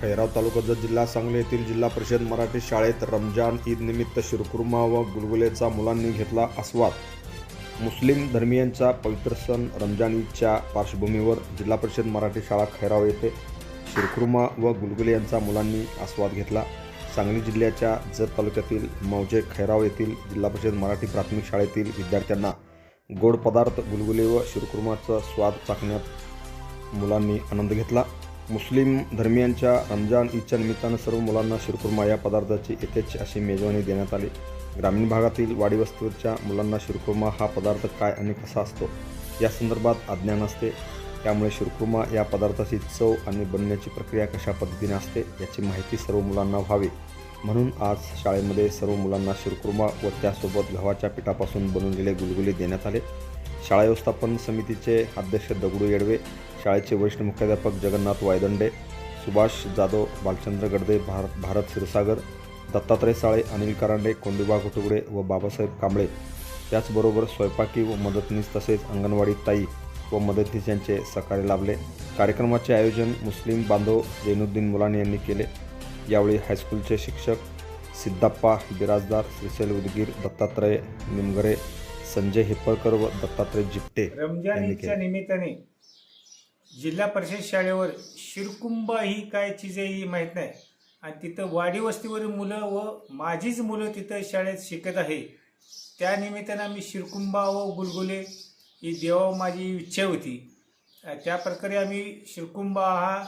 खैराव तालुका जिल्हा सांगली येथील जिल्हा परिषद मराठी शाळेत रमजान ईद निमित्त शिरकुर्मा व गुलगुलेचा मुलांनी घेतला आस्वाद. मुस्लिम धर्मियांचा पवित्र सण रमजान ईदच्या पार्श्वभूमीवर जिल्हा परिषद मराठी शाळा खैराव येथे शिरकुर्मा व गुलगुले यांचा मुलांनी आस्वाद घेतला. सांगली जिल्ह्याच्या जत तालुक्यातील मौजे खैराव येथील जिल्हा परिषद मराठी प्राथमिक शाळेतील विद्यार्थ्यांना गोड पदार्थ गुलगुले व शिरकुर्माचा स्वाद चाखण्यात मुलांनी आनंद घेतला. मुस्लिम धर्मियांच्या रमजान ईदच्या निमित्तानं सर्व मुलांना शिरकुर्मा या पदार्थाची येथेच अशी मेजवानी देण्यात आली. ग्रामीण भागातील वाडीवस्तूच्या मुलांना शिरकुर्मा हा पदार्थ काय आणि कसा असतो या संदर्भात अज्ञान असते. त्यामुळे शिरकुर्मा या पदार्थाची चव आणि बनण्याची प्रक्रिया कशा पद्धतीने असते याची माहिती सर्व मुलांना व्हावी. म्हणून आज शाळेमध्ये सर्व मुलांना शिरकुर्मा व त्यासोबत गव्हाच्या पिठापासून बनवलेले गुलगुले देण्यात आले. शाळा व्यवस्थापन समितीचे अध्यक्ष दगडू येडवे शाळेचे वरिष्ठ मुख्याध्यापक जगन्नाथ वायदंडे सुभाष जाधव बालचंद्र गडदे भारत भारत क्षीरसागर दत्तात्रय साळे अनिल करांडे कोंडीबा कुटुगडे व बाबासाहेब कांबळे. त्याचबरोबर स्वयंपाकी व मदतनीस तसेच अंगणवाडी ताई व मदतनीस यांचे सहकार्य लाभले. कार्यक्रमाचे आयोजन मुस्लिम बांधव जैनुद्दीन मुलानी यांनी केले. यावेळी हायस्कूलचे शिक्षक सिद्धाप्पा बिराजदार श्रीशैल उदगीर दत्तात्रय निमगरे संजय हिप्पळकर व दत्तात्रय जिट्टे रमजान यांनी ईदच्या केले. निमित्ताने जिल्हा परिषद शाळेवर शिरकुंबा ही काय चीज आहे ही माहीत नाही. आणि तिथं वाडी वस्तीवरील मुलं व माझीच मुलं तिथं शाळेत शिकत आहे. त्या निमित्तानं आम्ही शिरकुंबा व गुलगुले ही देवा माझी इच्छा होती. अ, त्या प्रकारे आम्ही शिरकुंबा हा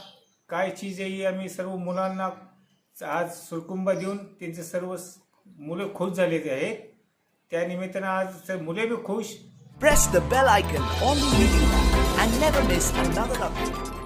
काय चीज आहे ही आम्ही सर्व मुलांना आज शिरकुंबा देऊन त्यांचे सर्व स- मुलं खुश झालेले आहेत. त्या निमित्तानं आज स- मुले बी खुश press the bell icon on the video and never miss another update.